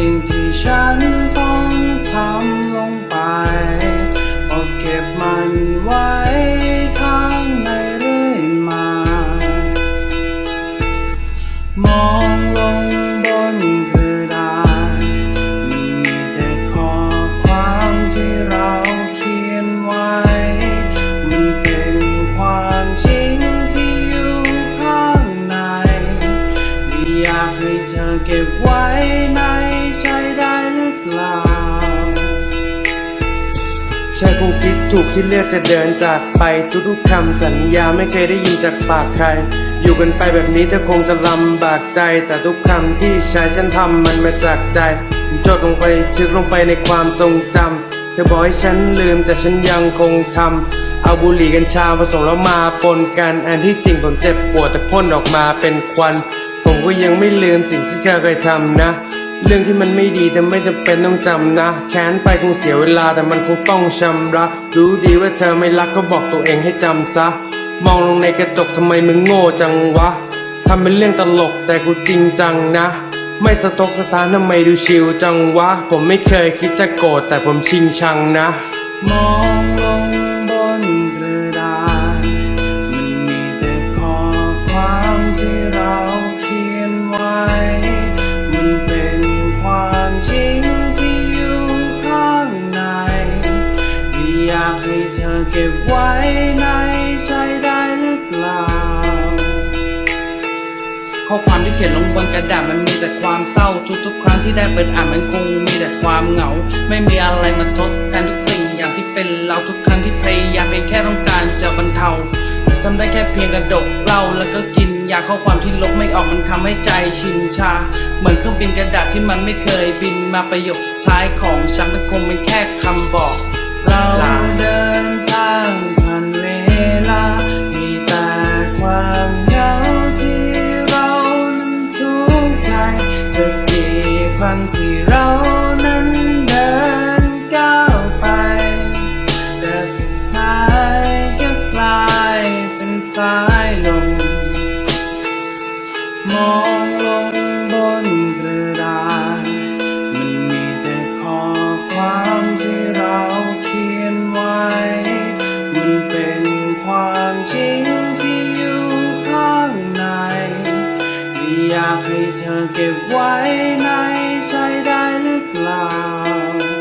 สิ่งที่ฉันต้องทำลงไปพอเก็บมันไว้ข้างในเรื่อยมา มองลงบนกระดานมันมีแต่ข้อความที่เราเขียนไว้ มันเป็นความจริงที่อยู่ข้างในไม่อยากให้เธอเก็บไว้ ใช่คงคิดถูกที่เลือกจะเดินจากไปทุกๆคำสัญญาไม่เคยได้ยินจากปากใคร อยู่กันไปแบบนี้เธอคงจะลำบากใจ แต่ทุกคำที่ใช้ฉันทำมันมาจากใจจดลงไปทึกลงไปในความทรงจำเธอบอกให้ฉันลืมแต่ฉันยังคงทำเอาบุหรี่กัญชาผสมแล้วมาปนกันอันที่จริงผมเจ็บปวดแต่พ่นออกมาเป็นควัน ผมก็ยังไม่ลืมสิ่งที่เธอเคยทำนะ เรื่องที่มันไม่ดีแต่ไม่จำเป็นต้องจำนะ แค้นไปคงเสียเวลาแต่มันคงต้องชำระ รู้ดีว่าเธอไม่รักก็บอกตัวเองให้จำซะ มองลงในกระจกทำไมมึงโง่จังวะทำเป็นเรื่องตลกแต่กูจริงจังนะ ไม่สะทกสะท้านทำไมดูชิวจังวะ ผมไม่เคยคิดจะโกรธแต่ผมชิงชังนะ มอง ก็บไว้ในใจได้หรือเปล่า ข้อความที่เขียนลงบนกระดาษมันมีแต่ความเศร้าทุกๆครั้งที่ได้เปิดอ่านมันคงมีแต่ความเหงา ไม่มีอะไรมาทดแทนทุกสิ่งอย่างที่เป็นเราทุกครั้งที่พยายามเพียงแค่ต้องการจะบรรเทาทำได้แค่เพียงกระดกเหล้าแล้วก็กินยาข้อความที่ลบไม่ออกมันทำให้ใจชินชา เหมือนเครื่องบินกระดาษที่มันไม่เคยบินมาประโยคสุดท้ายของฉันมันคงเป็น เรา อยากให้เธอเก็บไว้ในใจได้หรือเปล่า